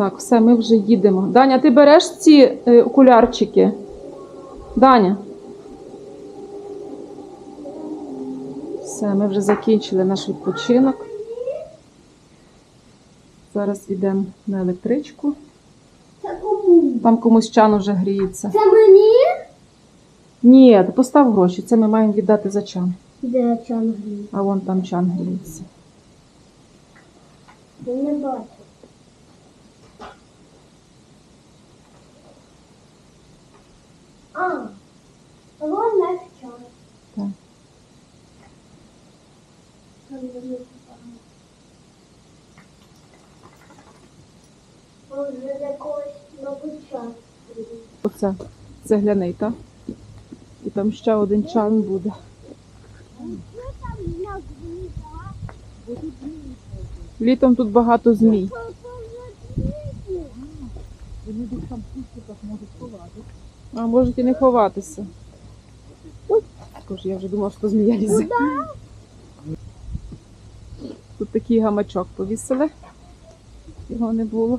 Так, все, ми вже їдемо. Даня, ти береш ці е, окулярчики? Даня. Все, ми вже закінчили наш відпочинок. Зараз йдемо на електричку. Там комусь чан уже гріється. Це мені? Ні, ти постав гроші, це ми маємо віддати за чан. Де чангрі? А вон там чан гріється. Я не бачу. А, вон наш час. Так. Там дуже погано. З якогось мабуть час. Оце цегляний, так? І там ще один чан буде. Літом тут багато змій. Вони десь там кустиках можуть ховати. А можуть і не ховатися. Також я вже думала, що змія лізе. Тут такий гамачок повісили. Його не було.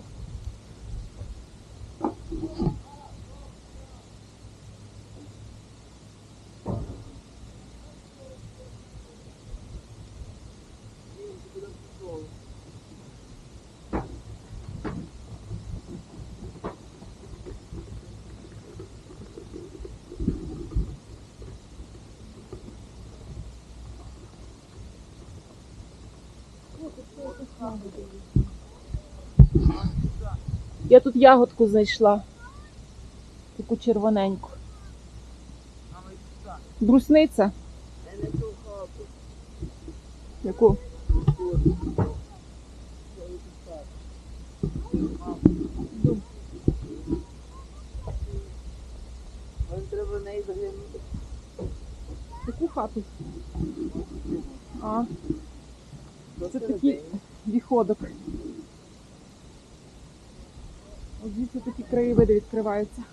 Я тут ягодку знайшла. Таку червоненьку. Брусниця? Яку? Треба в неї заглянути. Таку хату. А, це такий віходок. Ось звідси такі краєвиди відкриваються.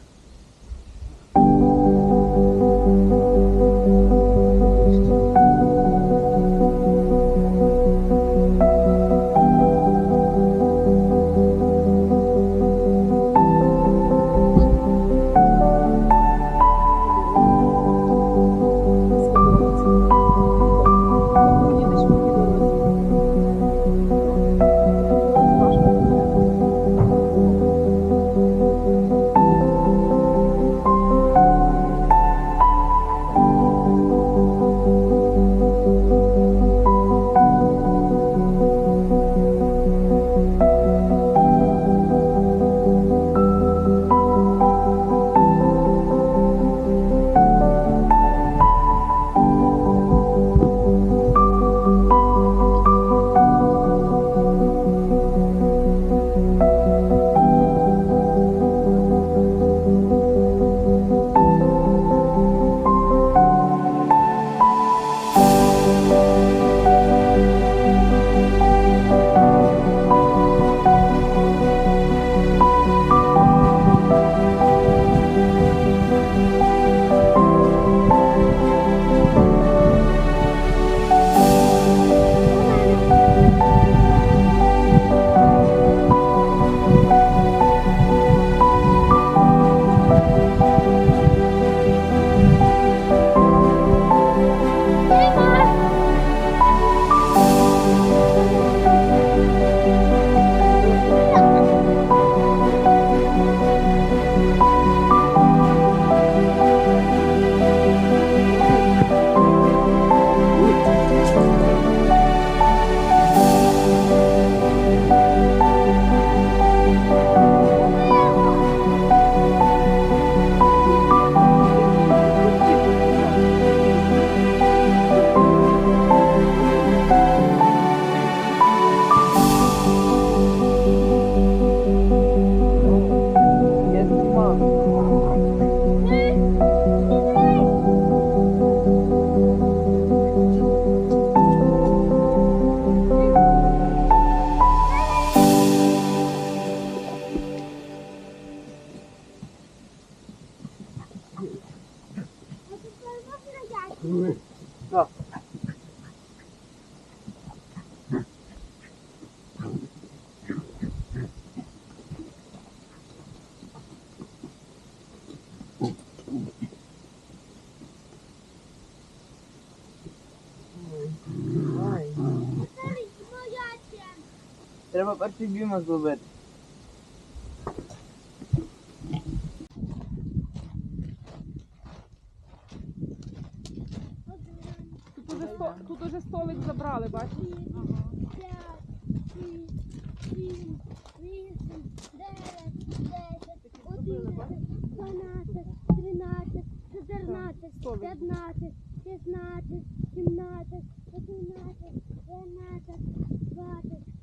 Ó. Треба перший бімас зловити. уже сто, тут уже столик забрали, бачиш?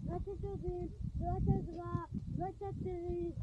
Двадцять один, двадцять два, двадцять три.